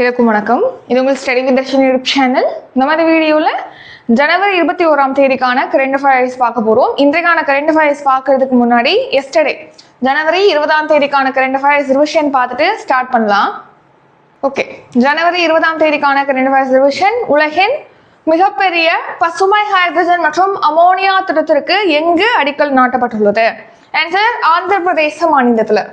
எல்லாருக்கும் வணக்கம். இது உங்கள் study with Darshan YouTube channel. இந்த மாதிரி வீடியோவில் ஜனவரி இருபத்தி ஓராம் தேதிக்கான கரண்ட் அஃபேர்ஸ் பார்க்க போகிறோம் இன்றைக்கான கரண்ட் அஃபேர்ஸ் பார்க்கறதுக்கு முன்னாடி எஸ்டர்டே ஜனவரி இருபதாம் தேதிக்கான கரண்ட் அஃபேர்ஸ் ரிவிஷன் பார்த்துட்டு ஸ்டார்ட் பண்ணலாம். ஓகே ஜனவரி இருபதாம் தேதிக்கான கரண்ட் அஃபேர்ஸ் ரிவிஷன் உலகின் மிகப்பெரிய பசுமை ஹைட்ரஜன் மற்றும் அமோனியா திட்டத்திற்கு எங்கு அடிக்கல் நாட்டப்பட்டுள்ளது? ஆன்சர் ஆந்திர பிரதேச மாநிலத்தில்.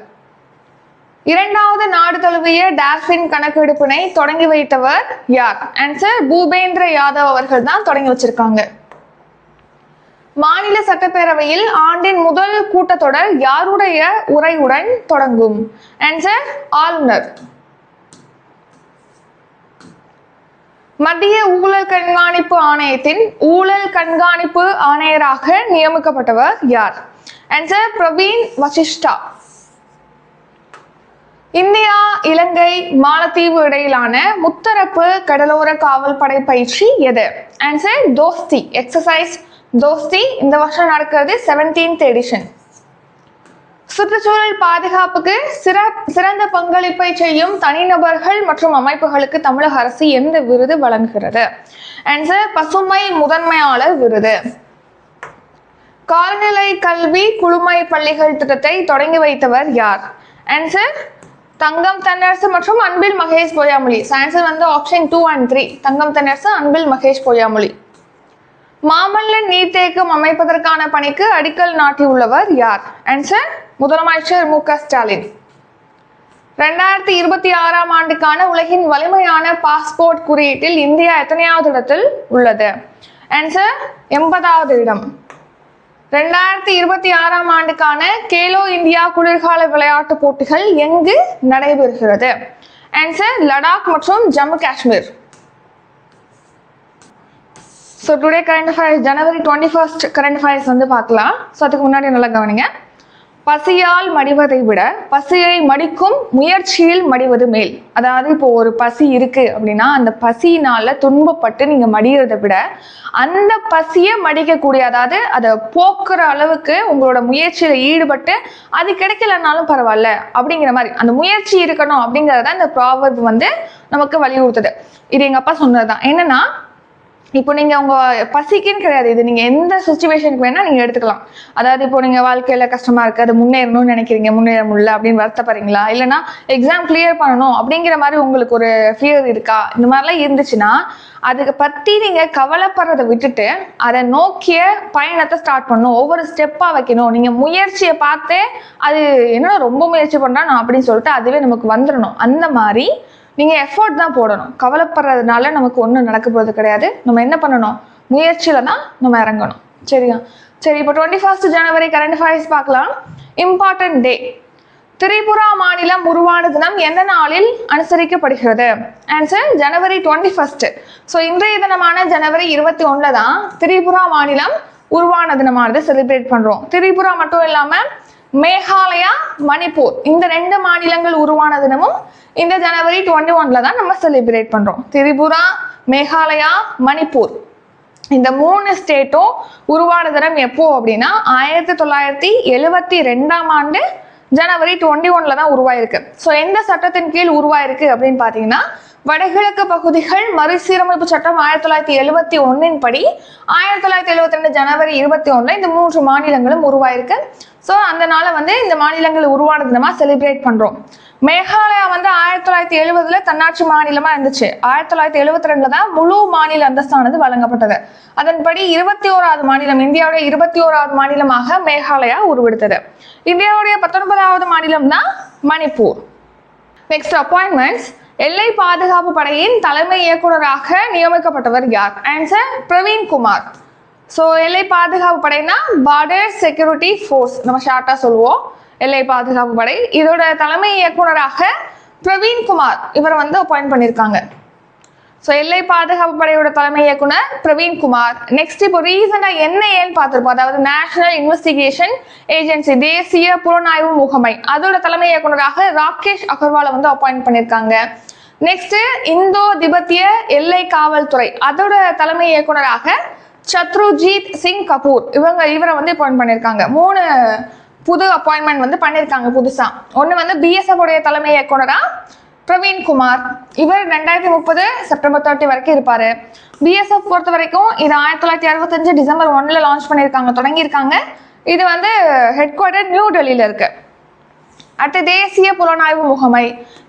இரண்டாவது நாடு தழுவிய டார்பின் கணக்கெடுப்பினை தொடங்கி வைத்தவர் யார்? ஆன்சர் பூபேந்திர யாதவ் அவர்கள் தான் தொடங்கி வச்சிருக்காங்க. மாநில சட்டப்பேரவையில் ஆண்டின் முதல் கூட்டத்தொடர் யாருடைய உரையுடன் தொடங்கும்? ஆன்சர் ஆளுநர். மத்திய ஊழல் கண்காணிப்பு ஆணையத்தின் ஊழல் கண்காணிப்பு ஆணையராக நியமிக்கப்பட்டவர் யார்? ஆன்சர் பிரவீன் வசிஷ்டா. இந்தியா இலங்கை மாலத்தீவு இடையிலான முத்தரப்பு கடலோர காவல் படை பயிற்சி எது? ஆன்சர் தோஸ்தி. எக்ஸசைஸ் தோஸ்தி. இந்த வருஷம் நடக்கிறது செவன்டீன்த் எடிஷன் சுற்றுச்சூழல் பாதுகாப்புக்கு சிற சிறந்த பங்களிப்பை செய்யும் தனிநபர்கள் மற்றும் அமைப்புகளுக்கு தமிழக அரசு எந்த விருது வழங்குகிறது? ஆன்சர் பசுமை முதன்மையாளர் விருது. கால்நிலை கல்வி குழுமை பள்ளிகள் திட்டத்தை தொடங்கி வைத்தவர் யார்? ஆன்சர் தங்கம் தென்னரசு மற்றும் அன்பில் மகேஷ் பொய்யாமொழி ஆன்சர் வந்து option two and three Thangam Thennarasu Anbil Mahesh Poyyamozhi Mamallan நீர்த்தேக்கம் அமைப்பதற்கான பணிக்கு அடிக்கல் நாட்டியுள்ளவர் யார்? ஆன்சர் முதலமைச்சர் மு க ஸ்டாலின். ரெண்டாயிரத்தி இருபத்தி ஆறாம் ஆண்டுக்கான உலகின் வலிமையான பாஸ்போர்ட் குறியீட்டில் இந்தியா எத்தனையாவது இடத்தில் உள்ளது? ஆன்சர் எண்பதாவது இடம். ரெண்டாயிரத்தி இருபத்தி ஆறாம் ஆண்டுக்கான கேலோ இந்தியா குளிர்கால விளையாட்டு போட்டிகள் எங்கு நடைபெறுகிறது? ஆன்சர் லடாக் மற்றும் Jammu Kashmir. So today current affairs January twenty first current affairs வந்து பார்க்கலாம். ஸோ அதுக்கு முன்னாடி நல்லா கவனிங்க. பசியால் மடிவதை விட பசியை மடிக்கும் முயற்சியில் மடிவது மேல். அதாவது இப்போ ஒரு பசி இருக்கு அப்படின்னா அந்த பசியினால துன்பப்பட்டு நீங்க மடிகிறதை விட அந்த பசியை மடிக்கக்கூடிய அதாவது அதை போக்குற அளவுக்கு உங்களோட முயற்சியில ஈடுபட்டு அது கிடைக்கலனாலும் பரவாயில்ல அப்படிங்கிற மாதிரி. அந்த முயற்சி இருக்கணும் அப்படிங்கிறத இந்த ப்ராவர்ப் வந்து நமக்கு வலியுறுத்துது. இது எங்க அப்பா சொன்னதுதான். என்னன்னா இப்போ நீங்க உங்க பசிக்குன்னு கிடையாது. இது நீங்க எந்த சுச்சுவேஷனுக்கு வேணா நீங்க எடுத்துக்கலாம். அதாவது இப்போ நீங்க வாழ்க்கையில கஷ்டமா இருக்கு அது முன்னேறணும்னு நினைக்கிறீங்க முன்னேற முடியல அப்படின்னு வருத்தப்படுறீங்களா? இல்லைன்னா எக்ஸாம் கிளியர் பண்ணணும் அப்படிங்கிற மாதிரி உங்களுக்கு ஒரு ஃபியர் இருக்கா? இந்த மாதிரிலாம் இருந்துச்சுன்னா அதுக்கு பத்தி நீங்க கவலைப்படுறதை விட்டுட்டு அதை நோக்கிய பயணத்தை ஸ்டார்ட் பண்ணணும். ஒவ்வொரு ஸ்டெப்பா வைக்கணும். நீங்க முயற்சியை பார்த்தே அது என்ன ரொம்ப முயற்சி பண்றா நான் அப்படின்னு சொல்லிட்டு அதுவே நமக்கு வந்துடணும். அந்த மாதிரி நீங்கள் எஃபோர்ட் தான் போடணும். கவலைப்படுறதுனால நமக்கு ஒன்றும் நடக்க போகிறது கிடையாது. நம்ம என்ன பண்ணணும்? முயற்சியில தான் நம்ம இறங்கணும். சரியா? சரி இப்போ twenty first January current affairs பார்க்கலாம். இம்பார்ட்டன்ட் டே திரிபுரா மாநிலம் உருவான தினம் எந்த நாளில் அனுசரிக்கப்படுகிறது? Answer January twenty first so இன்றைய தினமான ஜனவரி இருபத்தி ஒன்றில் தான் திரிபுரா மாநிலம் உருவான தினமானது செலிப்ரேட் பண்ணுறோம் திரிபுரா மட்டும் இல்லாமல் மேகாலயா மணிப்பூர் இந்த ரெண்டு மாநிலங்கள் உருவான தினமும் இந்த ஜனவரி டுவெண்ட்டி ஒன்ல தான் நம்ம செலிப்ரேட் பண்றோம். திரிபுரா மேகாலயா மணிப்பூர். இந்த மூணு ஸ்டேட்டும் உருவான தினம் எப்போ அப்படின்னா ஆயிரத்தி தொள்ளாயிரத்தி எழுவத்தி ரெண்டாம் ஆண்டு ஜனவரி டுவெண்ட்டி ஒன்ல தான் உருவாயிருக்கு. ஸோ எந்த சட்டத்தின் கீழ் உருவாயிருக்கு அப்படின்னு பார்த்தீங்கன்னா வடகிழக்கு பகுதிகள் மறுசீரமைப்பு சட்டம் ஆயிரத்தி தொள்ளாயிரத்தி எழுவத்தி ஒன்னின் படி ஆயிரத்தி தொள்ளாயிரத்தி எழுவத்தி ரெண்டு ஜனவரி இருபத்தி ஒன்றில் இந்த மூன்று மாநிலங்களும் உருவாயிருக்கு. ஸோ அந்த நாளை வந்து இந்த மாநிலங்கள் உருவான தினமாக செலிப்ரேட் பண்ணுறோம் மேகாலயா வந்து ஆயிரத்தி தொள்ளாயிரத்தி எழுபதுல தன்னாட்சி மாநிலமா இருந்துச்சு. ஆயிரத்தி தொள்ளாயிரத்தி எழுபத்தி ரெண்டுல தான் முழு மாநில அந்தஸ்தானது வழங்கப்பட்டது. அதன்படி இருபத்தி ஓராவது மாநிலம் இந்தியாவுடைய இருபத்தி ஓராவது மாநிலமாக மேகாலயா உருவெடுத்தது. இந்தியாவுடைய பத்தொன்பதாவது மாநிலம் தான் மணிப்பூர். நெக்ஸ்ட் அப்பாயின்மெண்ட்ஸ் எல்லை பாதுகாப்பு படையின் தலைமை இயக்குனராக நியமிக்கப்பட்டவர் யார்? ஆன்சர் பிரவீன் குமார். ஸோ எல்லை பாதுகாப்பு படைனா பார்டர் செக்யூரிட்டி ஃபோர்ஸ் நம்ம ஷார்ட்டாக சொல்லுவோம். எல்லை பாதுகாப்பு படை. இதோட தலைமை இயக்குனராக பிரவீன் குமார் இவரை வந்து அப்பாயிண்ட் பண்ணியிருக்காங்க ஸோ எல்லை பாதுகாப்பு படையோட தலைமை இயக்குனர் பிரவீன் குமார். நெக்ஸ்ட் இப்போ ரீசெண்டாக என்ன ஏன்னு பார்த்துருப்போம். அதாவது நேஷனல் இன்வெஸ்டிகேஷன் ஏஜென்சி தேசிய புலனாய்வு முகமை. அதோட தலைமை இயக்குனராக ராகேஷ் அகர்வாலை வந்து அப்பாயிண்ட் பண்ணியிருக்காங்க நெக்ஸ்ட் இந்தோ திபெத்திய எல்லை காவல்துறை. அதோட தலைமை இயக்குனராக சத்ருஜித் சிங் கபூர். இவங்க இவரை வந்து அப்பாயிண்ட் பண்ணியிருக்காங்க மூணு புது அப்பாயின்மெண்ட் வந்து பண்ணியிருக்காங்க புதுசாக ஒன்று வந்து பிஎஸ்எஃப் உடைய தலைமை இயக்குனராக பிரவீன் குமார். இவர் ரெண்டாயிரத்தி முப்பது செப்டம்பர் தேர்ட்டி வரைக்கும் இருப்பார். பிஎஸ்எஃப் பொறுத்த வரைக்கும் இது ஆயிரத்தி தொள்ளாயிரத்தி அறுபத்தஞ்சு டிசம்பர் ஒன்னில் லான்ச் பண்ணியிருக்காங்க தொடங்கியிருக்காங்க. இது வந்து ஹெட் குவார்டர் நியூ டெல்லியில் இருக்குது அடுத்து தேசிய புலனாய்வு முகமை.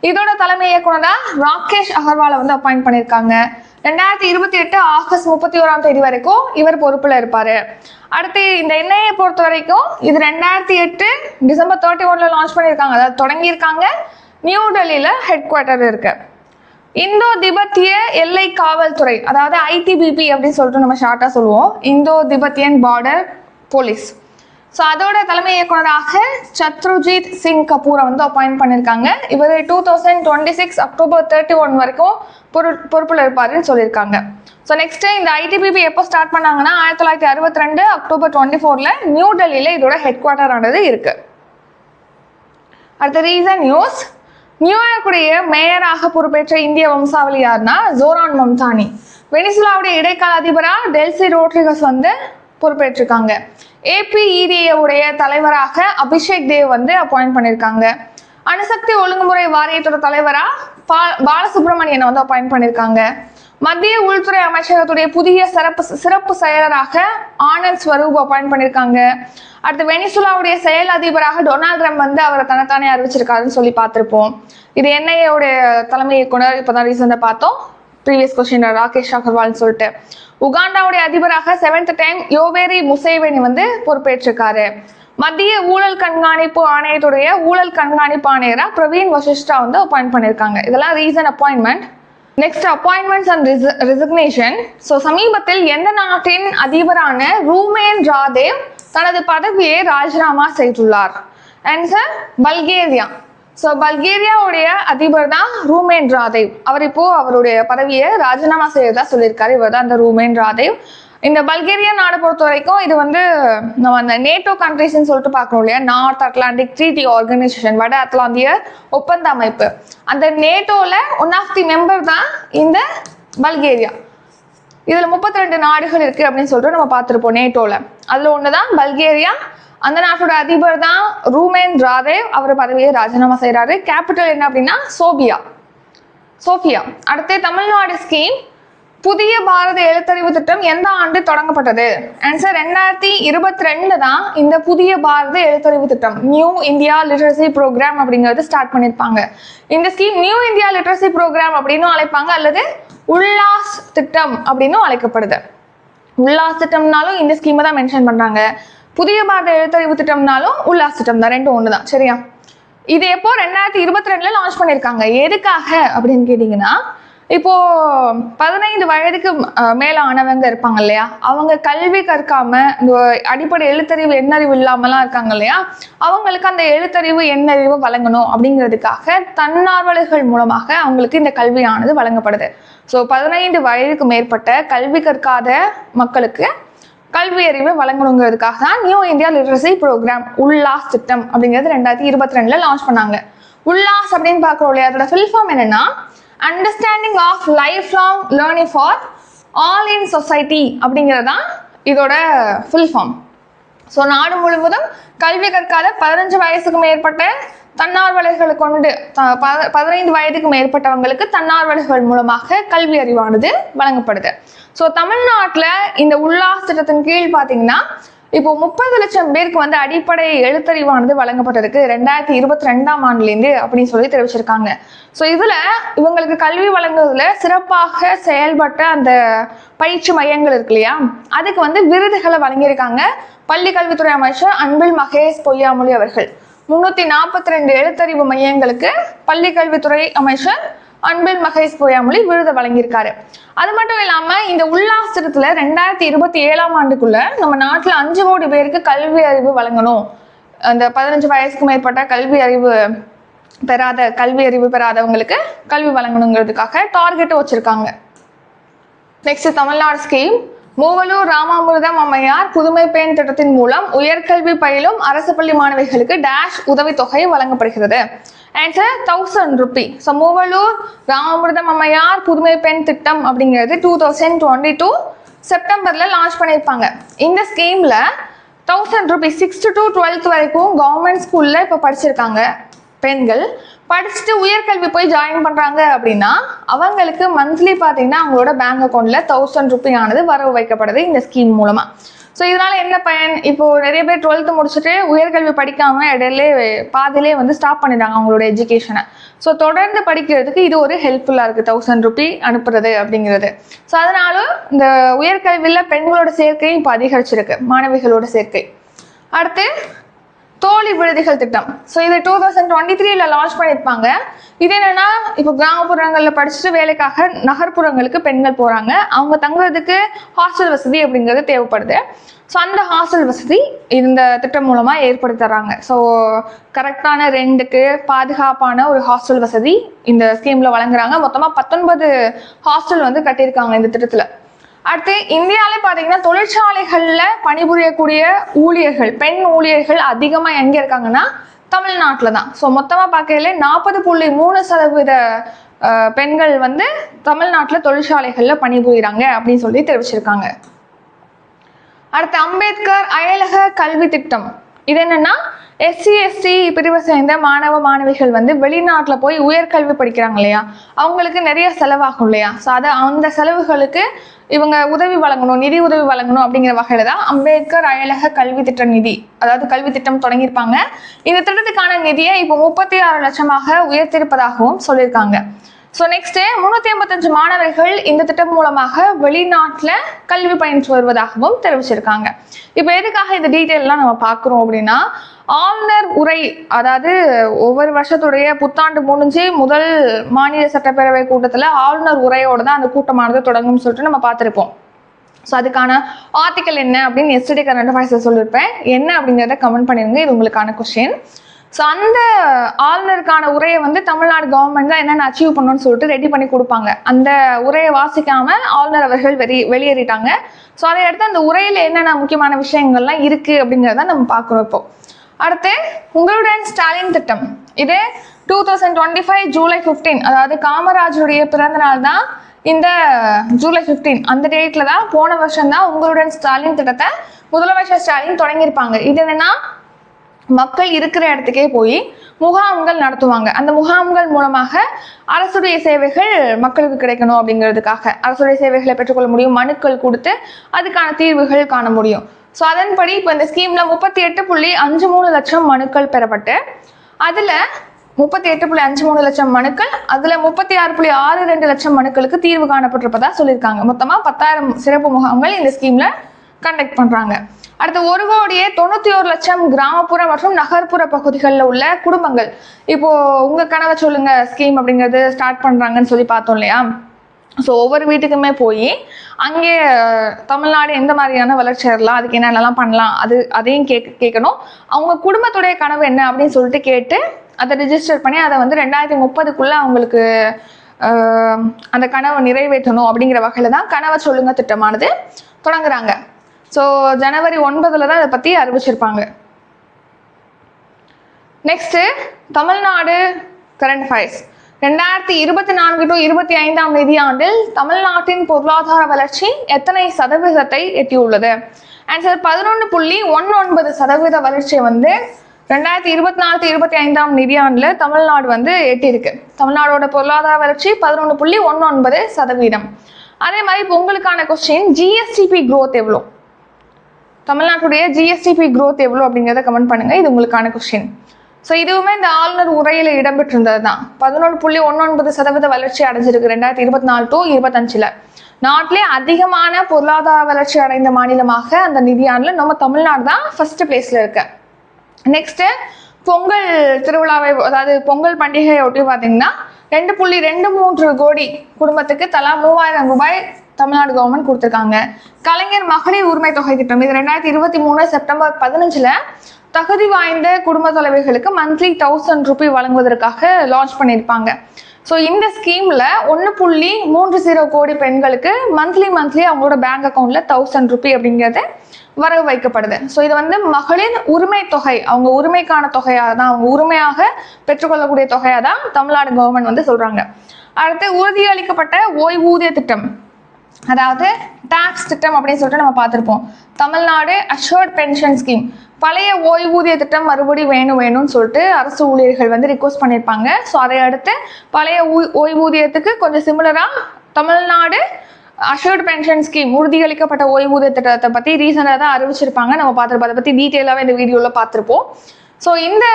இதோட தலைமை இயக்குனரா ராகேஷ் அகர்வாலை வந்து அப்பாயிண்ட் பண்ணியிருக்காங்க ரெண்டாயிரத்தி இருபத்தி எட்டு ஆகஸ்ட் முப்பத்தி ஓராம் தேதி வரைக்கும் இவர் பொறுப்புல இருப்பாரு. அடுத்து இந்த என்ஐஏ பொறுத்த வரைக்கும் இது ரெண்டாயிரத்தி எட்டு டிசம்பர் தேர்ட்டி ஒன்ல லான்ச் பண்ணியிருக்காங்க அதாவது தொடங்கியிருக்காங்க. நியூ டெல்லியில ஹெட் குவார்ட்டர் இருக்கு. இந்தோ திபெத்திய எல்லை காவல்துறை அதாவது ஐடிபிபி அப்படின்னு சொல்லிட்டு நம்ம ஷார்ட்டாக சொல்லுவோம். Indo Tibetan border police so அதோட தலைமை இயக்குனராக சத்ருஜித் சிங் கபூரை வந்து அப்பாயிண்ட் பண்ணியிருக்காங்க இவர் two thousand twenty six October thirty one வரைக்கும் பொரு பொறுப்பில் இருப்பாருன்னு சொல்லியிருக்காங்க. ஸோ நெக்ஸ்ட்டு இந்த ஐடிபிபி எப்போ ஸ்டார்ட் பண்ணாங்கன்னா ஆயிரத்தி தொள்ளாயிரத்தி அறுபத்தி ரெண்டு அக்டோபர் டுவெண்ட்டி ஃபோரில் நியூ டெல்லியில் இதோட ஹெட் குவார்ட்டர் ஆனது இருக்குது அடுத்த ரீசன் நியூஸ் நியூயார்க்குடைய மேயராக பொறுப்பேற்ற இந்திய வம்சாவளி யாருன்னா ஜோரான் மம்தானி. வெனிசுலாவுடைய இடைக்கால அதிபராக டெல்சி ரோட்ரிகஸ் வந்து பொறுப்பேற்றிருக்காங்க. ஏபிஇடிஏவுடைய தலைவராக அபிஷேக் தேவ் வந்து அப்பாயிண்ட் பண்ணியிருக்காங்க அணுசக்தி ஒழுங்குமுறை வாரியத்தோட தலைவரா பா பாலசுப்ரமணியனை வந்து அப்பாயிண்ட் பண்ணியிருக்காங்க மத்திய உள்துறை அமைச்சகத்துடைய புதிய சிறப்பு சிறப்பு செயலராக ஆனந்த் ஸ்வரூப் அப்பாயிண்ட் பண்ணியிருக்காங்க அடுத்து வெனிசுலாவுடைய செயல் அதிபராக டொனால்ட் ட்ரம்ப் வந்து அவரை தனத்தானே அறிவிச்சிருக்காருன்னு சொல்லி பார்த்துருப்போம். இது என்ஐஏவுடைய தலைமை இயக்குனர் இப்போதான் ரீசெண்டாக பார்த்தோம். ப்ரீவியஸ் கொஸ்டின் ராகேஷ் அகர்வால்னு சொல்லிட்டு. உகாண்டாவுடைய அதிபராக செவன்த் டைம் யோவேரி முசேவேனி வந்து பொறுப்பேற்றிருக்காரு. மத்திய ஊழல் கண்காணிப்பு ஆணையத்துடைய ஊழல் கண்காணிப்பு ஆணையராக பிரவீன் வசிஷ்டா வந்து அப்பாயிண்ட் பண்ணியிருக்காங்க. இதெல்லாம் reason appointment next appointments and resignation so சமீபத்தில் எந்த நாட்டின் அதிபரான ரூமேன் ராதேவ் தனது பதவியை ராஜினாமா செய்துள்ளார். And sir Bulgaria. ஸோ பல்கேரியாவுடைய அதிபர் தான் ரூமேன் ராதேவ். அவர் இப்போ அவருடைய பதவியை ராஜினாமா செய்யறதா சொல்லியிருக்காரு. இவர் தான் அந்த ரூமேன் ராதேவ். இந்த பல்கேரியா நாடை பொறுத்த வரைக்கும் இது வந்து நம்ம அந்த நேட்டோ கண்ட்ரிஸ்ன்னு சொல்லிட்டு பார்க்கணும் இல்லையா? நார்த் அட்லாண்டிக் ட்ரீட்டி ஆர்கனைசேஷன் வட அட்லாந்திய ஒப்பந்த அமைப்பு. அந்த நேட்டோல ஒன் ஆஃப் தி மெம்பர் தான் இந்த பல்கேரியா. இதுல முப்பத்தி ரெண்டு நாடுகள் இருக்கு அப்படின்னு சொல்லிட்டு நம்ம பார்த்துருப்போம் நேட்டோல அதுல ஒண்ணுதான் பல்கேரியா அந்த நாட்டோட அதிபர் தான் ரூமேன் ராதேவ். அவர் பதவியை ராஜினாமா செய்கிறாரு கேபிட்டல் என்ன அப்படின்னா சோபியா. சோஃபியா அடுத்து தமிழ்நாடு ஸ்கீம் புதிய பாரத எழுத்தறிவு திட்டம் எந்த ஆண்டு தொடங்கப்பட்டது? ஆன்சர் ரெண்டாயிரத்தி இருபத்தி ரெண்டு தான் இந்த புதிய பாரத எழுத்தறிவு திட்டம் நியூ இந்தியா லிட்ரஸி ப்ரோக்ராம் அப்படிங்கிறது ஸ்டார்ட் பண்ணியிருப்பாங்க இந்த scheme new India literacy program அப்படின்னு அழைப்பாங்க அல்லது உல்லாஸ் திட்டம் அப்படின்னும் அழைக்கப்படுது. உல்லாஸ் திட்டம்னாலும் இந்த ஸ்கீமை தான் மென்ஷன் பண்ணுறாங்க புதிய பாரத எழுத்தறிவு திட்டம்னாலும் உல்லாஸ் திட்டம் தான் ரெண்டும் ஒன்று தான் சரியா? இது எப்போ ரெண்டாயிரத்தி இருபத்தி ரெண்டுல லான்ச் பண்ணியிருக்காங்க? எதுக்காக அப்படின்னு கேட்டிங்கன்னா இப்போ பதினைந்து வயதுக்கு மேலானவங்க மேல ஆனவங்க இருப்பாங்க இல்லையா? அவங்க கல்வி கற்காம இந்த அடிப்படை எழுத்தறிவு எண்ணறிவு இல்லாமலாம் இருக்காங்க இல்லையா? அவங்களுக்கு அந்த எழுத்தறிவு எண்ணறிவு வழங்கணும் அப்படிங்கிறதுக்காக தன்னார்வலர்கள் மூலமாக அவங்களுக்கு இந்த கல்வியானது வழங்கப்படுது. ஸோ பதினைந்து வயதுக்கு மேற்பட்ட கல்வி கற்காத மக்களுக்கு கல்வி அறிவை வழங்கணுங்கிறதுக்காக தான் new India literacy program Ullas திட்டம் அப்படிங்கிறது ரெண்டாயிரத்தி இருபத்தி ரெண்டுல லான்ச் பண்ணாங்க. உல்லாஸ் அப்படின்னு பார்க்குறோம் இல்லையா அதோட ஃபில் ஃபார்ம் என்னன்னா understanding of life long learning for all in society அப்படிங்கிறது தான் இதோட ஃபுல் ஃபார்ம் ஸோ நாடு முழுவதும் கல்வி கற்காத பதினஞ்சு வயசுக்கு மேற்பட்ட தன்னார்வலர்களை கொண்டு த- பத- பதினைந்து வயதுக்கு மேற்பட்டவங்களுக்கு தன்னார்வலர்கள் மூலமாக கல்வி அறிவானது வழங்கப்படுது. ஸோ தமிழ்நாட்டில் இந்த உல்லாஸ் திட்டத்தின் கீழ் பார்த்தீங்கன்னா இப்போ முப்பது லட்சம் பேருக்கு வந்து அடிப்படை எழுத்தறிவானது வழங்கப்பட்டிருக்கு. ரெண்டாயிரத்தி இருபத்தி ரெண்டாம் ஆண்டுலேருந்து அப்படின்னு சொல்லி தெரிவிச்சிருக்காங்க. ஸோ இதில் இவங்களுக்கு கல்வி வழங்குறதுல சிறப்பாக செயல்பட்ட அந்த பயிற்சி மையங்கள் இருக்கு இல்லையா? அதுக்கு வந்து விருதுகளை வழங்கியிருக்காங்க. பள்ளி கல்வித்துறை அமைச்சர் அன்பில் மகேஷ் பொய்யாமொழி அவர்கள். முன்னூத்தி நாற்பத்தி ரெண்டு எழுத்தறிவு மையங்களுக்கு பள்ளி கல்வித்துறை அமைச்சர் அன்பில் மகேஷ் பொய்யாமொழி விருது வழங்கியிருக்காரு. அது மட்டும் இல்லாம இந்த உல்லாஸ் திட்டத்துல ரெண்டாயிரத்தி இருபத்தி ஏழாம் ஆண்டுக்குள்ள நம்ம நாட்டுல அஞ்சு கோடி பேருக்கு கல்வி அறிவு வழங்கணும். அந்த பதினஞ்சு வயசுக்கு மேற்பட்ட கல்வி அறிவு பெறாத கல்வி அறிவு பெறாதவங்களுக்கு கல்வி வழங்கணுங்கிறதுக்காக டார்கெட் வச்சிருக்காங்க. நெக்ஸ்ட் தமிழ்நாடு ஸ்கீம் மூவலூர் ராமாமிர்தம் அம்மையார் புதுமை பெண் திட்டத்தின் மூலம் உயர்கல்வி பயிலும் அரசு பள்ளி மாணவிகளுக்கு டேஷ் உதவித்தொகை வழங்கப்படுகிறது. Answer thousand rupee so Moovalur Ramamirtham Ammaiyar புதுமை பெண் திட்டம் அப்படிங்கிறது டூ தௌசண்ட் டுவெண்ட்டி டூ செப்டம்பர்ல லான்ச் பண்ணியிருப்பாங்க. இந்த ஸ்கீம்ல thousand rupee sixth to twelfth வரைக்கும் கவர்மெண்ட் ஸ்கூல்ல இப்போ படிச்சிருக்காங்க. பெண்கள் படிச்சுட்டு உயர்கல்வி போய் ஜாயின் பண்ணுறாங்க அப்படின்னா அவங்களுக்கு மந்த்லி பார்த்தீங்கன்னா அவங்களோட பேங்க் அக்கௌண்ட்டில் தௌசண்ட் ருபி ஆனது வரவு வைக்கப்படுது இந்த ஸ்கீம் மூலமாக ஸோ இதனால் என்ன பயன்? இப்போது நிறைய பேர் டுவெல்த்து முடிச்சுட்டு உயர்கல்வி படிக்காமல் இடையிலே பாதியிலே வந்து ஸ்டாப் பண்ணிடுறாங்க அவங்களோட எஜுகேஷனை ஸோ தொடர்ந்து படிக்கிறதுக்கு இது ஒரு ஹெல்ப்ஃபுல்லாக இருக்குது தௌசண்ட் ருபி அனுப்புறது அப்படிங்கிறது. ஸோ அதனால இந்த உயர்கல்வியில் பெண்களோட சேர்க்கையும் இப்போ அதிகரிச்சிருக்கு. மாணவிகளோட சேர்க்கை. அடுத்து தோழி விடுதிகள் திட்டம். ஸோ இது டூ தௌசண்ட் டுவெண்ட்டி த்ரீல லான்ச் பண்ணியிருப்பாங்க. இது என்னன்னா இப்போ கிராமப்புறங்களில் படிச்சுட்டு வேலைக்காக நகர்ப்புறங்களுக்கு பெண்கள் போகிறாங்க அவங்க தங்குறதுக்கு ஹாஸ்டல் வசதி அப்படிங்கிறது தேவைப்படுது. ஸோ அந்த ஹாஸ்டல் வசதி இந்த திட்டம் மூலமாக ஏற்படுத்தி தராங்க ஸோ கரெக்டான ரெண்டுக்கு பாதுகாப்பான ஒரு ஹாஸ்டல் வசதி இந்த ஸ்கீமில் வழங்குறாங்க. மொத்தமாக பத்தொன்பது ஹாஸ்டல் வந்து கட்டியிருக்காங்க இந்த திட்டத்தில். அடுத்து இந்தியாவிலே பார்த்தீங்கன்னா தொழிற்சாலைகளில் பணிபுரியக்கூடிய ஊழியர்கள் பெண் ஊழியர்கள் அதிகமாக எங்கே இருக்காங்கன்னா தமிழ்நாட்டில் தான். ஸோ மொத்தமாக பார்க்கையில நாற்பது புள்ளி மூணு சதவீத பெண்கள் வந்து தமிழ்நாட்டில் தொழிற்சாலைகளில் பணிபுரிகிறாங்க அப்படின்னு சொல்லி தெரிவிச்சிருக்காங்க. அடுத்து அம்பேத்கர் அயலக கல்வி திட்டம். இது என்னன்னா எஸ்சி எஸ்டி பிரிவை சேர்ந்த மாணவ மாணவிகள் வந்து வெளிநாட்டில் போய் உயர்கல்வி படிக்கிறாங்க இல்லையா? அவங்களுக்கு நிறைய செலவாகும் இல்லையா? ஸோ அதை அந்த செலவுகளுக்கு இவங்க உதவி வழங்கணும் நிதி உதவி வழங்கணும் அப்படிங்கிற வகையில தான் அம்பேத்கர் அயலக கல்வி திட்ட நிதி அதாவது கல்வி திட்டம் தொடங்கியிருப்பாங்க. இந்த திட்டத்துக்கான நிதியை இப்போ முப்பத்தி ஆறு லட்சமாக உயர்த்திருப்பதாகவும் சொல்லியிருக்காங்க. ஸோ நெக்ஸ்ட்டு முந்நூற்றி ஐம்பத்தஞ்சு மாணவர்கள் இந்த திட்டம் மூலமாக வெளிநாட்டில் கல்வி பயின்று வருவதாகவும் தெரிவிச்சிருக்காங்க. இப்போ எதுக்காக இந்த டீட்டெயிலெலாம் நம்ம பார்க்குறோம் அப்படின்னா ஆளுநர் உரை அதாவது ஒவ்வொரு வருஷத்துடைய புத்தாண்டு முடிஞ்சு முதல் மாநில சட்டப்பேரவை கூட்டத்தில் ஆளுநர் உரையோட தான் அந்த கூட்டமானது தொடங்கும்னு சொல்லிட்டு நம்ம பார்த்துருப்போம். ஸோ அதுக்கான ஆர்டிக்கல் என்ன அப்படின்னு எஸ்டே கரண்ட் அஃபேர்ஸில் சொல்லியிருப்பேன் என்ன அப்படிங்கிறத கமெண்ட் பண்ணிருங்க. இது உங்களுக்கான கொஸ்டின் ஸோ அந்த ஆளுநருக்கான உரையை வந்து தமிழ்நாடு கவர்மெண்ட் தான் என்னென்ன அச்சீவ் பண்ணணும்னு சொல்லிட்டு ரெடி பண்ணி கொடுப்பாங்க. அந்த உரையை வாசிக்காம ஆளுநர் அவர்கள் வெளி வெளியேறிட்டாங்க. ஸோ அதை அடுத்து அந்த உரையில் என்னென்ன முக்கியமான விஷயங்கள்லாம் இருக்கு அப்படிங்கிறத நம்ம பார்க்குறோம் இப்போ. அடுத்து உங்களுடன் ஸ்டாலின் திட்டம். இது two thousand twenty five July fifteen அதாவது காமராஜருடைய பிறந்த நாள் தான் இந்த ஜூலை ஃபிஃப்டீன் அந்த டேட்ல தான் போன வருஷம் தான் உங்களுடன் ஸ்டாலின் திட்டத்தை முதலமைச்சர் ஸ்டாலின் தொடங்கியிருப்பாங்க. இது என்னன்னா மக்கள் இருக்கிற இடத்துக்கே போய் முகாம்கள் நடத்துவாங்க. அந்த முகாம்கள் மூலமாக அரசுடைய சேவைகள் மக்களுக்கு கிடைக்கணும் அப்படிங்கிறதுக்காக. அரசுடைய சேவைகளை பெற்றுக்கொள்ள முடியும் மனுக்கள் கொடுத்து அதுக்கான தீர்வுகள் காண முடியும். ஸோ அதன்படி இப்போ இந்த ஸ்கீமில் முப்பத்தி எட்டு புள்ளி அஞ்சு மூணு லட்சம் மனுக்கள் பெறப்பட்டு அதில் முப்பத்தி எட்டு புள்ளி அஞ்சு மூணு லட்சம் மனுக்கள் அதில் முப்பத்தி ஆறு புள்ளி ஆறு ரெண்டு லட்சம் மனுக்களுக்கு தீர்வு காணப்பட்டிருப்பதா சொல்லியிருக்காங்க. மொத்தமாக பத்தாயிரம் சிறப்பு முகாம்கள் இந்த ஸ்கீமில் கண்டக்ட் பண்ணுறாங்க அடுத்து ஒரு கோடியே தொண்ணூத்தி ஒரு லட்சம் கிராமப்புற மற்றும் நகர்ப்புற பகுதிகளில் உள்ள குடும்பங்கள். இப்போ உங்க கனவை சொல்லுங்க ஸ்கீம் அப்படிங்கிறது ஸ்டார்ட் பண்றாங்கன்னு சொல்லி பார்த்தோம் இல்லையா? ஸோ ஒவ்வொரு வீட்டுக்குமே போய் அங்கே தமிழ்நாடு எந்த மாதிரியான வளர்ச்சி அடையலாம் அதுக்கு என்னென்னலாம் பண்ணலாம் அது அதையும் கேட்க கேட்கணும் அவங்க குடும்பத்துடைய கனவு என்ன அப்படின்னு சொல்லிட்டு கேட்டு அதை ரிஜிஸ்டர் பண்ணி அதை வந்து ரெண்டாயிரத்தி முப்பதுக்குள்ளே அவங்களுக்கு அந்த கனவை நிறைவேற்றணும் அப்படிங்கிற வகையில் தான் கனவை சொல்லுங்க திட்டமானது தொடங்குறாங்க. ஸோ ஜனவரி ஒன்பதில் தான் இதை பற்றி அறிவிச்சிருப்பாங்க. நெக்ஸ்ட்டு தமிழ்நாடு கரண்ட் அஃபேர்ஸ் ரெண்டாயிரத்தி இருபத்தி நான்கு டு இருபத்தி ஐந்தாம் நிதியாண்டில் தமிழ்நாட்டின் பொருளாதார வளர்ச்சி எத்தனை சதவீதத்தை எட்டியுள்ளது? ஆன்சர் பதினொன்று புள்ளி ஒன்று ஒன்பது சதவீத வளர்ச்சியை வந்து ரெண்டாயிரத்தி இருபத்தி நாலு இருபத்தி ஐந்தாம் நிதியாண்டில் தமிழ்நாடு வந்து எட்டியிருக்கு. தமிழ்நாடோட பொருளாதார வளர்ச்சி பதினொன்று புள்ளி ஒன்று ஒன்பது சதவீதம். அதே மாதிரி இப்போ உங்களுக்கான கொஸ்டின் ஜிஎஸ்டிபி க்ரோத் எவ்வளோ தமிழ்நாட்டுடைய ஜிஎஸ்டிபி க்ரோத் எவ்வளோ அப்படிங்கிறத கமெண்ட் பண்ணுங்கள் இது உங்களுக்கான கொஸ்டின் ஸோ இதுவுமே இந்த ஆளுநர் உரையில் இடம்பெற்றிருந்தது தான் பதினொன்று புள்ளி ஒன்று ஒன்பது சதவீத வளர்ச்சி அடைஞ்சிருக்கு ரெண்டாயிரத்தி இருபத்தி நாலு டு இருபத்தஞ்சில் நாட்டிலே அதிகமான பொருளாதார வளர்ச்சி அடைந்த மாநிலமாக அந்த நிதியாண்டில் நம்ம தமிழ்நாடு தான் ஃபர்ஸ்ட் பிளேஸில் இருக்கு. நெக்ஸ்ட்டு பொங்கல் திருவிழாவை அதாவது பொங்கல் பண்டிகையை ஒட்டி பார்த்தீங்கன்னா ரெண்டு புள்ளி ரெண்டு மூன்று கோடி குடும்பத்துக்கு தலா மூவாயிரம் ரூபாய் தமிழ்நாடு கவர்மெண்ட் கொடுத்துருக்காங்க. கலைஞர் மகளிர் உரிமை தொகை திட்டம் இது ரெண்டாயிரத்தி இருபத்தி மூணு செப்டம்பர் பதினஞ்சில் தகுதி வாய்ந்த குடும்ப தலைவர்களுக்கு மந்த்லி தௌசண்ட் ருபி வழங்குவதற்காக லான்ச் பண்ணியிருப்பாங்க. ஸோ இந்த ஸ்கீமில் ஒன்று புள்ளி மூன்று ஜீரோ கோடி பெண்களுக்கு மந்த்லி மந்த்லி அவங்களோட பேங்க் அக்கௌண்ட்டில் தௌசண்ட் ருபி அப்படிங்கிறது வரவு வைக்கப்படுது. ஸோ இது வந்து மகளிர் உரிமை தொகை அவங்க உரிமைக்கான தொகையாக தான் அவங்க உரிமையாக பெற்றுக்கொள்ளக்கூடிய தொகையாக தான் தமிழ்நாடு கவர்மெண்ட் வந்து சொல்கிறாங்க அடுத்து உறுதியளிக்கப்பட்ட ஓய்வூதிய திட்டம். அதாவது டாக்ஸ் திட்டம் அப்படின்னு சொல்லிட்டு நம்ம பார்த்துருப்போம். தமிழ்நாடு அஷோர்ட் பென்ஷன் ஸ்கீம் பழைய ஓய்வூதிய திட்டம் மறுபடி வேணும் வேணும்னு சொல்லிட்டு அரசு ஊழியர்கள் வந்து ரிக்வஸ்ட் பண்ணியிருப்பாங்க. ஸோ அதை அடுத்து பழைய ஊ- ஓய்வூதியத்துக்கு கொஞ்சம் சிமிலராக தமிழ்நாடு அஷர்ட் பென்ஷன் ஸ்கீம் உறுதியளிக்கப்பட்ட ஓய்வூதிய திட்டத்தை பற்றி ரீசெண்டாக தான் அறிவிச்சிருப்பாங்க. நம்ம பார்த்துருப்போம் அதை பற்றி டீட்டெயிலாகவே இந்த வீடியோவில் பார்த்துருப்போம். ஸோ இந்த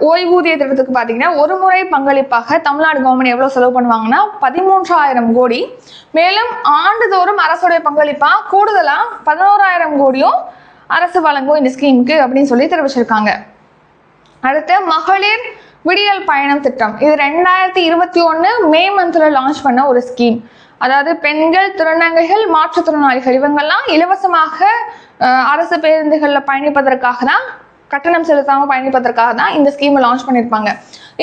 ஓய்வூதிய திட்டத்துக்கு பார்த்தீங்கன்னா ஒரு முறை பங்களிப்பாக தமிழ்நாடு கவர்மெண்ட் எவ்வளோ செலவு பண்ணுவாங்கன்னா பதிமூன்றாயிரம் கோடி. மேலும் ஆண்டுதோறும் அரசுடைய பங்களிப்பாக கூடுதலாக பதினோராயிரம் கோடியும் அரசு வழங்கும் இந்த ஸ்கீமுக்கு அப்படின்னு சொல்லி தெரிவிச்சிருக்காங்க. அடுத்து மகளிர் விடியல் பயணம் திட்டம். இது ரெண்டாயிரத்தி இருபத்தி ஒன்று மே மந்த்ல லான்ச் பண்ண ஒரு ஸ்கீம் அதாவது பெண்கள் திருநங்கைகள் மாற்றுத்திறனாளிகள் இவங்கெல்லாம் இலவசமாக அரசு பேருந்துகளில் பயணிப்பதற்காக தான் கட்டணம் செலுத்தாமல் பயணிப்பதற்காக தான் இந்த ஸ்கீமை லான்ச் பண்ணியிருப்பாங்க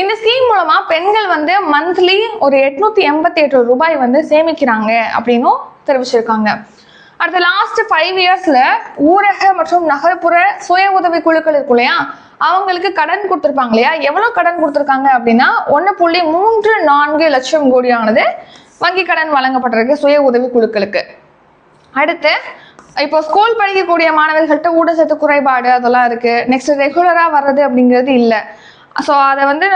இந்த ஸ்கீம் மூலமா பெண்கள் வந்து மந்த்லி ஒரு எட்நூத்தி எண்பத்தி எட்டு ரூபாய் வந்து சேமிக்கிறாங்க அப்படின்னும் தெரிவிச்சிருக்காங்க. அடுத்த லாஸ்ட் ஃபைவ் இயர்ஸ்ல ஊரக மற்றும் நகர்ப்புற சுய உதவி குழுக்கள் இருக்கும் இல்லையா? அவங்களுக்கு கடன் கொடுத்துருப்பாங்க இல்லையா? எவ்வளவு கடன் கொடுத்துருக்காங்க அப்படின்னா ஒன்று புள்ளி மூன்று நான்கு லட்சம் கோடியானது வங்கி கடன் வழங்கப்பட்டிருக்கு சுய உதவி குழுக்களுக்கு. அடுத்து இப்போ ஸ்கூல் படிக்கக்கூடிய மாணவர்கள்ட்ட ஊட்டச்சத்து குறைபாடு அதெல்லாம் இருக்கு. நெக்ஸ்ட் ரெகுலரா வர்றது அப்படிங்கிறது இல்லை. ஸோ அதை வந்து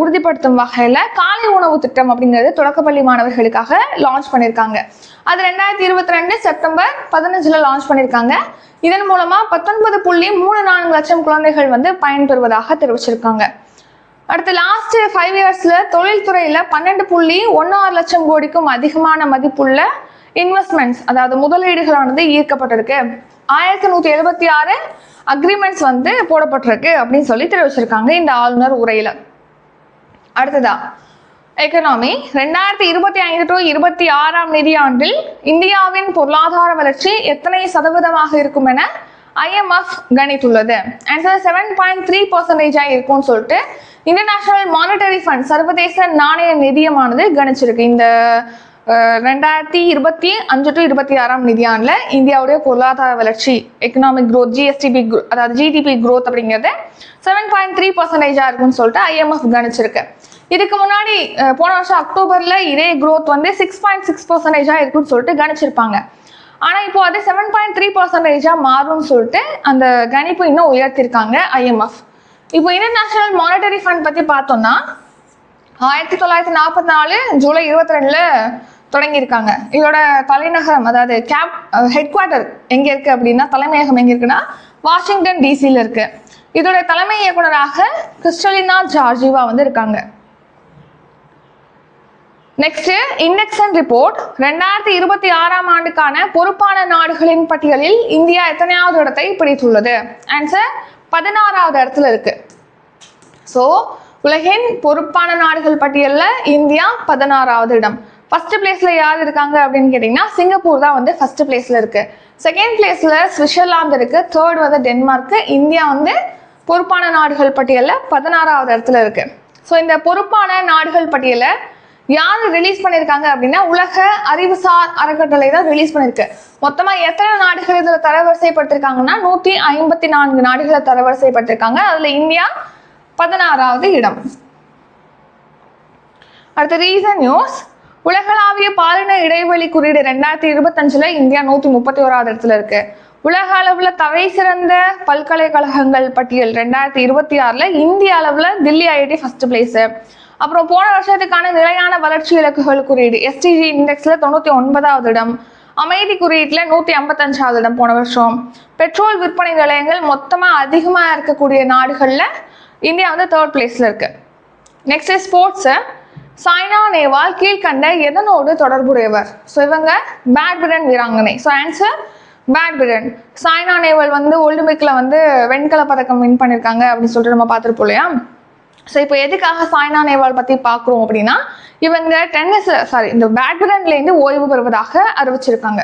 உறுதிப்படுத்தும் வகையில் காலை உணவு திட்டம் அப்படிங்கிறது தொடக்கப்பள்ளி மாணவர்களுக்காக லான்ச் பண்ணியிருக்காங்க அது ரெண்டாயிரத்தி இருபத்தி ரெண்டு செப்டம்பர் பதினஞ்சில் லான்ச் பண்ணியிருக்காங்க இதன் மூலமாக பத்தொன்பது புள்ளி மூணு நான்கு லட்சம் குழந்தைகள் வந்து பயன்பெறுவதாக தெரிவிச்சிருக்காங்க. அடுத்து லாஸ்ட் ஃபைவ் இயர்ஸில் தொழில்துறையில் பன்னெண்டு புள்ளி ஒன்று ஆறு லட்சம் கோடிக்கும் அதிகமான மதிப்புள்ள இன்வெஸ்ட்மெண்ட்ஸ் அதாவது முதலீடுகளானது ஈர்க்கப்பட்டிருக்கு. ஆயிரத்தி நூற்றி எழுபத்தி ஆறு அக்ரிமெண்ட்ஸ் வந்து போடப்பட்டிருக்கு அப்படின்னு சொல்லி தெரிவிச்சிருக்காங்க இந்த ஆளுநர் உரையில. அடுத்ததா எக்கனாமி ரெண்டாயிரத்தி இருபத்தி ஐந்து டு இருபத்தி ஆறாம் நிதியாண்டில் இந்தியாவின் பொருளாதார வளர்ச்சி எத்தனை சதவீதமாக இருக்கும் என ஐஎம்எஃப் கணித்துள்ளது. ஆன்சர் செவன் பாயிண்ட் த்ரீ பர்சன்டேஜாக இருக்கும்னு சொல்லிட்டு இன்டர்நேஷனல் மானிட்டரி ஃபண்ட் சர்வதேச நாணய நிதியமானது கணிச்சிருக்கு. இந்த ரெண்டாயிரத்தி இருபத்தி அஞ்சு டு இருபத்தி ஆறாம் நிதியாண்டில் இந்தியாவுடைய பொருளாதார வளர்ச்சி எக்கனாமிக் க்ரோத் ஜிஎஸ்டிபி அதாவது ஜிடிபி க்ரோத் அப்படிங்கிறது செவன் பாயிண்ட் த்ரீ பர்சன்டேஜாக இருக்கும்னு சொல்லிட்டு ஐஎம்எஃப் கணிச்சிருக்கு. இதுக்கு முன்னாடி போன வருஷம் அக்டோபரில் இதே க்ரோத் வந்து சிக்ஸ் பாயிண்ட் சிக்ஸ் பர்சன்டேஜாக இருக்குன்னு சொல்லிட்டு கணிச்சிருப்பாங்க. ஆனால் இப்போ அது செவன் பாயிண்ட் த்ரீ பர்சன்டேஜாக மாறும்னு சொல்லிட்டு அந்த கணிப்பு இன்னும் உயர்த்திருக்காங்க ஐஎம்எஃப் இப்போ இன்டர்நேஷ்னல் மானிட்டரி ஃபண்ட் பற்றி பார்த்தோம்னா ஆயிரத்தி தொள்ளாயிரத்தி நாற்பத்தி நாலு ஜூலை இருபத்தி ரெண்டுல தொடங்கியிருக்காங்க. இதோட தலைநகரம் அதாவது கேப் ஹெட் குவார்ட்டர் எங்கே இருக்குது அப்படின்னா தலைமையகம் எங்கே இருக்குன்னா வாஷிங்டன் டிசியில் இருக்கு. இதோட தலைமை இயக்குனராக கிறிஸ்டலினா ஜார்ஜிவா வந்து இருக்காங்க. நெக்ஸ்ட் இண்டெக்ஸ் ரிப்போர்ட் ரெண்டாயிரத்தி இருபத்தி ஆறாம் ஆண்டுக்கான பொறுப்பான நாடுகளின் பட்டியலில் இந்தியா எத்தனையாவது இடத்தை பிடித்துள்ளது? ஆன்சர் பதினாறாவது இடத்துல இருக்கு. ஸோ உலகின் பொறுப்பான நாடுகள் பட்டியலில் இந்தியா பதினாறாவது இடம். ஃபர்ஸ்ட் பிளேஸ்ல யார் இருக்காங்க அப்படின்னு கேட்டிங்கன்னா சிங்கப்பூர் தான் வந்து ஃபர்ஸ்ட் பிளேஸ்ல இருக்கு. செகண்ட் பிளேஸ்ல சுவிட்சர்லாந்து இருக்கு. தேர்ட் வந்து டென்மார்க். இந்தியா வந்து பொறுப்பான நாடுகள் பட்டியலில் பதினாறாவது இடத்துல இருக்கு. ஸோ இந்த பொறுப்பான நாடுகள் பட்டியலை யார் ரிலீஸ் பண்ணியிருக்காங்க அப்படின்னா உலக அறிவுசார் அறக்கட்டளை தான் ரிலீஸ் பண்ணியிருக்கு மொத்தமாக எத்தனை நாடுகள் இதில் தரவரிசைப்படுத்திருக்காங்கன்னா நூற்றி ஐம்பத்தி நான்கு நாடுகளை தரவரிசைப்படுத்திருக்காங்க அதில் இந்தியா பதினாறாவது இடம். அடுத்த ரீசன் நியூஸ் உலகளாவிய பாலின இடைவெளி குறியீடு ரெண்டாயிரத்தி இருபத்தஞ்சுல இந்தியா நூத்தி முப்பத்தி ஓராவது இடத்துல இருக்கு. உலக அளவுல தலை சிறந்த பல்கலைக்கழகங்கள் பட்டியல் ரெண்டாயிரத்தி இருபத்தி ஆறுல இந்திய அளவுல தில்லி ஐஐடி ஃபர்ஸ்ட் பிளேஸ் அப்புறம் போன வருஷத்துக்கான நிலையான வளர்ச்சி இலக்குகள் குறியீடு எஸ்டிஜி இண்டெக்ஸ்ல தொண்ணூத்தி ஒன்பதாவது இடம். அமைதி குறியீட்டுல நூத்தி ஐம்பத்தஞ்சாவது இடம் போன வருஷம். பெட்ரோல் விற்பனை நிலையங்கள் மொத்தமா அதிகமா இருக்கக்கூடிய நாடுகள்ல இந்தியா வந்து தேர்ட் பிளேஸில் இருக்கு. நெக்ஸ்ட் ஸ்போர்ட்ஸு சாய்னா நேவால் கீழ்கண்ட எதனோடு தொடர்புடையவர்? ஸோ இவங்க பேட்மிண்டன் வீராங்கனை. So answer badminton Saina Nehwal வந்து ஒலிம்பிக்கில் வந்து வெண்கல பதக்கம் வின் பண்ணியிருக்காங்க அப்படின்னு சொல்லிட்டு நம்ம பார்த்துருப்போம் இல்லையா? ஸோ இப்போ எதுக்காக சாய்னா நேவால் பற்றி பார்க்குறோம் அப்படின்னா இவங்க டென்னிஸ் சாரி இந்த பேட்மிண்டன்லேருந்து ஓய்வு பெறுவதாக அறிவிச்சிருக்காங்க.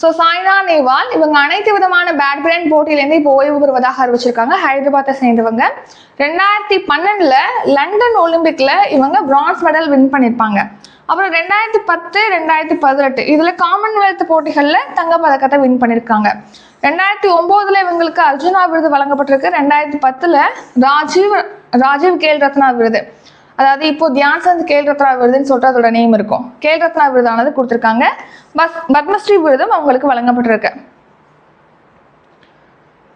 ஸோ சாய்னா நேவால் இவங்க அனைத்து விதமான பேட்மிண்டன் போட்டியிலேருந்து இப்போ ஓய்வு பெறுவதாக அறிவிச்சிருக்காங்க. ஹைதராபாத்தை சேர்ந்தவங்க. ரெண்டாயிரத்தி பன்னெண்டில் லண்டன் ஒலிம்பிக்ல இவங்க பிரான்ஸ் மெடல் வின் பண்ணியிருப்பாங்க. அப்புறம் ரெண்டாயிரத்தி பத்து ரெண்டாயிரத்தி பதினெட்டு இதில் காமன்வெல்த் போட்டிகளில் தங்கப்பதக்கத்தை வின் பண்ணியிருக்காங்க. ரெண்டாயிரத்தி ஒம்போதுல இவங்களுக்கு அர்ஜுனா விருது வழங்கப்பட்டிருக்கு. ரெண்டாயிரத்தி பத்தில் ராஜீவ் ராஜீவ் கேல் ரத்னா விருது. அதாவது இப்போ தியான் சந்த் கேல் ரத்னா விருதுன்னு சொல்லிட்டு அதோட நேம் இருக்கும். கேல் ரத்னா விருதானது கொடுத்துருக்காங்க. பஸ் பத்மஸ்ரீ விருதும் அவங்களுக்கு வழங்கப்பட்டிருக்கு.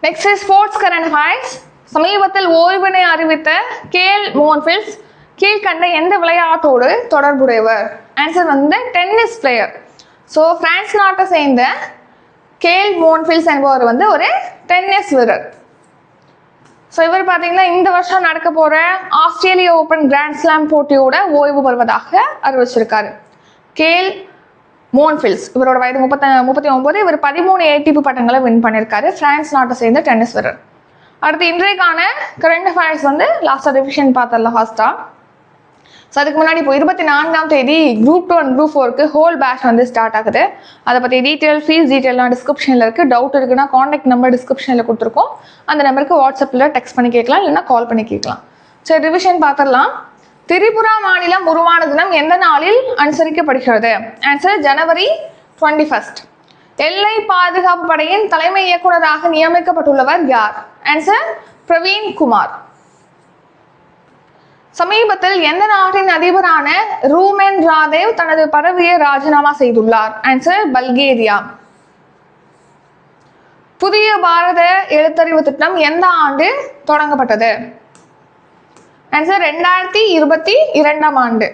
நெக்ஸ்ட் ஸ்போர்ட்ஸ் கரண்ட் அஃபேர்ஸ் சமீபத்தில் ஓய்வினை அறிவித்த கேல் மோன்ஃபில்ஸ் கீழ்கண்ட எந்த விளையாட்டோடு தொடர்புடையவர்? ஆன்சர் வந்து டென்னிஸ் பிளேயர் ஸோ பிரான்ஸ் நாட்டை சேர்ந்த கேல் மோன்ஃபில்ஸ் என்பவர் வந்து ஒரு டென்னிஸ் வீரர். ஸோ இவர் பார்த்தீங்கன்னா இந்த வருஷம் நடக்க போகிற ஆஸ்திரேலிய ஓப்பன் கிராண்ட் ஸ்லாம் போட்டியோட ஓய்வு பெறுவதாக அறிவிச்சிருக்காரு. கேல் மோன்ஃபில்ஸ் இவரோட வயது முப்பத்த முப்பத்தி ஒன்பது இவர் பதிமூணு ஏடிபி பட்டங்களை வின் பண்ணியிருக்காரு பிரான்ஸ் நாட்டை சேர்ந்த டென்னிஸ் வீரர். அடுத்து இன்றைக்கான கரண்ட் அஃபேர்ஸ் வந்து லாஸ்ட் டிவிஷன் பார்த்தல ஃபாஸ்ட்டாக ஸோ அதுக்கு முன்னாடி இப்போ இருபத்தி நான்காம் தேதி குரூப் டூ அண்ட் குரூப் ஃபோருக்கு ஹோல் பேட்ச் வந்து ஸ்டார்ட் ஆகுது. அதை பற்றி டீட்டெயில் ஃபீஸ் டீட்டெயிலாம் டிஸ்கிரிப்ஷனில் இருக்குது டவுட் இருக்குன்னா காண்டாக்ட் நம்பர் டிஸ்கிரிப்ஷனில் கொடுத்துருக்கோம். அந்த நம்பருக்கு வாட்ஸ்அப்பில் டெக்ஸ்ட் பண்ணி கேட்கலாம் இல்லைன்னா கால் பண்ணி கேட்கலாம். சரி ரிவிஷன் பார்த்துடலாம். திரிபுரா மாநிலம் உருவான தினம் எந்த நாளில் அனுசரிக்கப்படுகிறது? ஆன்சர் ஜனவரி டுவெண்ட்டி ஃபஸ்ட் எல்லை பாதுகாப்பு படையின் தலைமை இயக்குநராக நியமிக்கப்பட்டுள்ளவர் யார்? ஆன்சர் பிரவீன் குமார். சமீபத்தில் எந்த நாட்டின் அதிபரான ரூமென் ராதேவ் தனது பதவியை ராஜினாமா செய்துள்ளார்? Answer Bulgaria. புதிய பாரத எழுத்தறிவு திட்டம் எந்த ஆண்டு தொடங்கப்பட்டது? ஆன்சர் ரெண்டாயிரத்தி இருபத்தி இரண்டாம் ஆண்டு.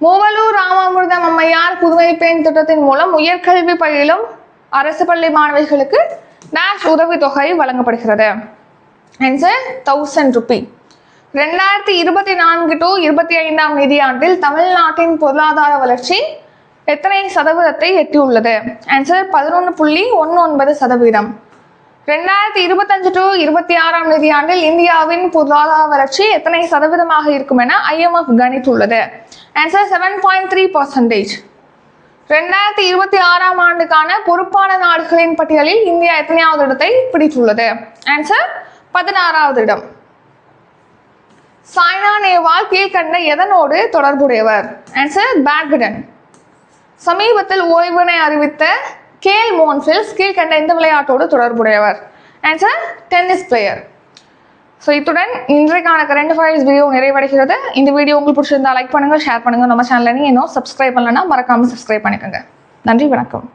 மூவலூர் ராமாமிர்தம் அம்மையார் புதுமை பெண் திட்டத்தின் மூலம் உயர்கல்வி பயிலும் அரசு பள்ளி மாணவிகளுக்கு டேஷ் உதவித்தொகை வழங்கப்படுகிறது. ஆன்சர் தௌசண்ட் ருபி ரெண்டாயிரத்தி இருபத்தி நான்கு டு இருபத்தி ஐந்தாம் நிதியாண்டில் தமிழ்நாட்டின் பொருளாதார வளர்ச்சி எத்தனை சதவீதத்தை எட்டியுள்ளது? ஆன்சர் பதினொன்று புள்ளி ஒன்று ஒன்பது சதவீதம். ரெண்டாயிரத்தி இருபத்தஞ்சு டு இருபத்தி ஆறாம் நிதியாண்டில் இந்தியாவின் பொருளாதார வளர்ச்சி எத்தனை சதவீதமாக இருக்கும் என IMF கணித்துள்ளது. Answer seven point three percentage ரெண்டாயிரத்தி இருபத்தி ஆறாம் ஆண்டுக்கான பொறுப்பான நாடுகளின் பட்டியலில் இந்தியா எத்தனையாவது இடத்தை பிடித்துள்ளது? ஆன்சர் பதினாறாவது இடம். சாய்னா நேவால் கீழ்கண்ட எதனோடு தொடர்புடையவர்? ஆன்சர் பேட்மிண்டன் சமீபத்தில் ஓய்வினை அறிவித்த கேல் மோன்ஃபில்ஸ் கீழ்கண்ட இந்த விளையாட்டோடு தொடர்புடையவர். ஆன்சர் டென்னிஸ் பிளேயர் ஸோ இத்துடன் இன்றைக்கான கரண்ட் அஃபேர்ஸ் வீடியோ நிறைவடைகிறது. இந்த வீடியோ உங்களுக்கு பிடிச்சிருந்தா லைக் பண்ணுங்கள் ஷேர் பண்ணுங்கள் நம்ம சேனலை இன்னும் சப்ஸ்கிரைப் பண்ணலன்னா மறக்காமல் சப்ஸ்கிரைப் பண்ணிக்கோங்க. நன்றி வணக்கம்.